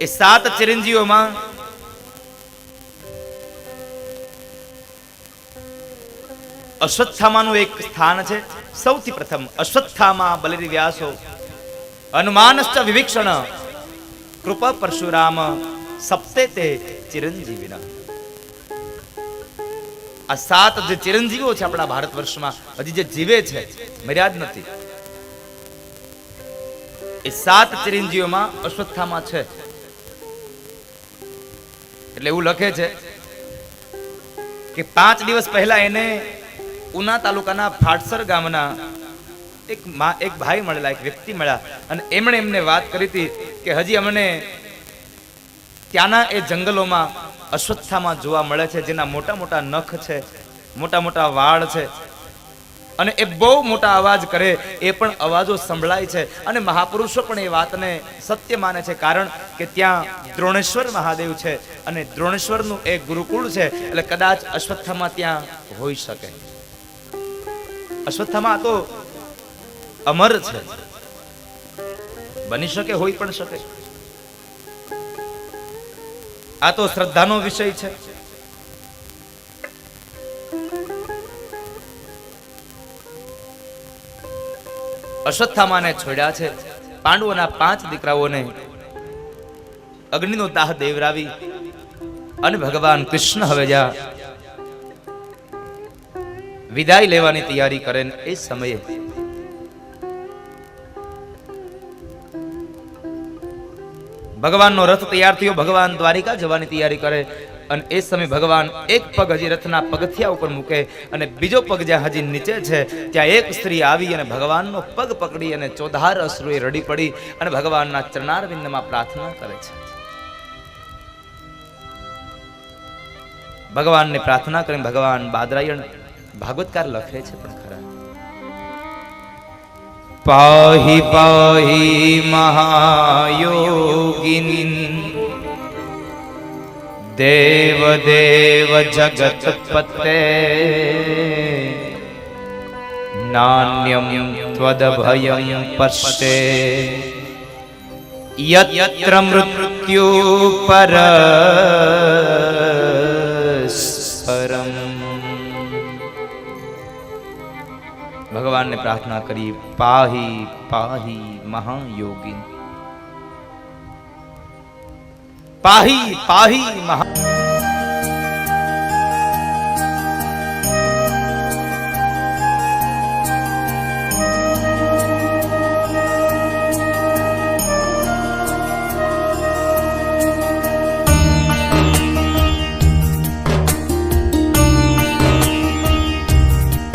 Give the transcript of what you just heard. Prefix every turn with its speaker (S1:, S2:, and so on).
S1: એ સાત ચિરંજીવોમાં અશ્વત્થામાનું એક સ્થાન છે. સૌથી પ્રથમ અશ્વત્થામાં બલિરી વ્યાસો. હનુમાનશ્ચ વિવિક્ષણ કૃપા પરશુરામ સપ્તે તે ચિરંજીવીના. આ સાત જે ચિરંજીવો છે આપણા ભારત વર્ષમાં, હજી જે જીવે છે, મર્યાદ નથી. એ સાત ચિરંજીવોમાં અશ્વત્થામાં છે. એટલે એવું લખે છે કે પાંચ દિવસ પહેલા એને ઉના તાલુકાના ફાટસર ગામના એક એક ભાઈ મળેલા, એક વ્યક્તિ મળ્યા અને એમણે એમને વાત કરી હતી કે હજી અમને ત્યાંના એ જંગલોમાં અશ્વત્થામાં જોવા મળે છે, જેના મોટા મોટા નખ છે મોટા મોટા વાળ છે. અને એ બહુ મોટા અવાજ કરે, એ પણ અવાજો સંભળાય છે. અને મહાપુરુષો પણ એ વાતને સત્ય માને છે, કારણ કે ત્યાં દ્રોણેશ્વર મહાદેવ છે અને દ્રોણેશ્વરનું એ ગુરુકુળ છે, એટલે કદાચ અશ્વત્થામાં ત્યાં હોઈ શકે. અશ્વત્થામાં તો અમર છે. બની શકે, હોઈ પણ શકે. આ તો શ્રદ્ધાનો વિષય છે. અશ્વત્થામાને છોડ્યા છે. પાંડવોના પાંચ દીકરાઓને અગ્નિનો દાહ દેવરાવી અને ભગવાન કૃષ્ણ હવે જ્યાં વિદાય લેવાની તૈયારી કરે એ સમયે ભગવાનનો રથ તૈયાર થયો. ભગવાન દ્વારિકા જવાની તૈયારી કરે. અને એ સમયે ભગવાન એક પગ હજી રથના પગથિયા ઉપર મૂકે અને બીજો પગ જ્યાં હજી નીચે છે, ત્યાં એક સ્ત્રી આવી અને ભગવાનનો પગ પકડી અને ચોધાર અશ્રુએ રડી પડી અને ભગવાનના ચરણારવિંદમાં પ્રાર્થના કરે છે. ભગવાનને પ્રાર્થના કરીને ભગવાન બાદરાયણ ભાગવતકાર લખે છે પણ ખરા. પાહી પાહી મહાયોગિન દેવ જગતપતે નાન્યમ ત્વદભયમ પશ્યે યત્ર મૃત્યુ પર ભગવાનને પ્રાર્થના કરી પાહી પાહી મહાયોગી. પાહી પાહી મહા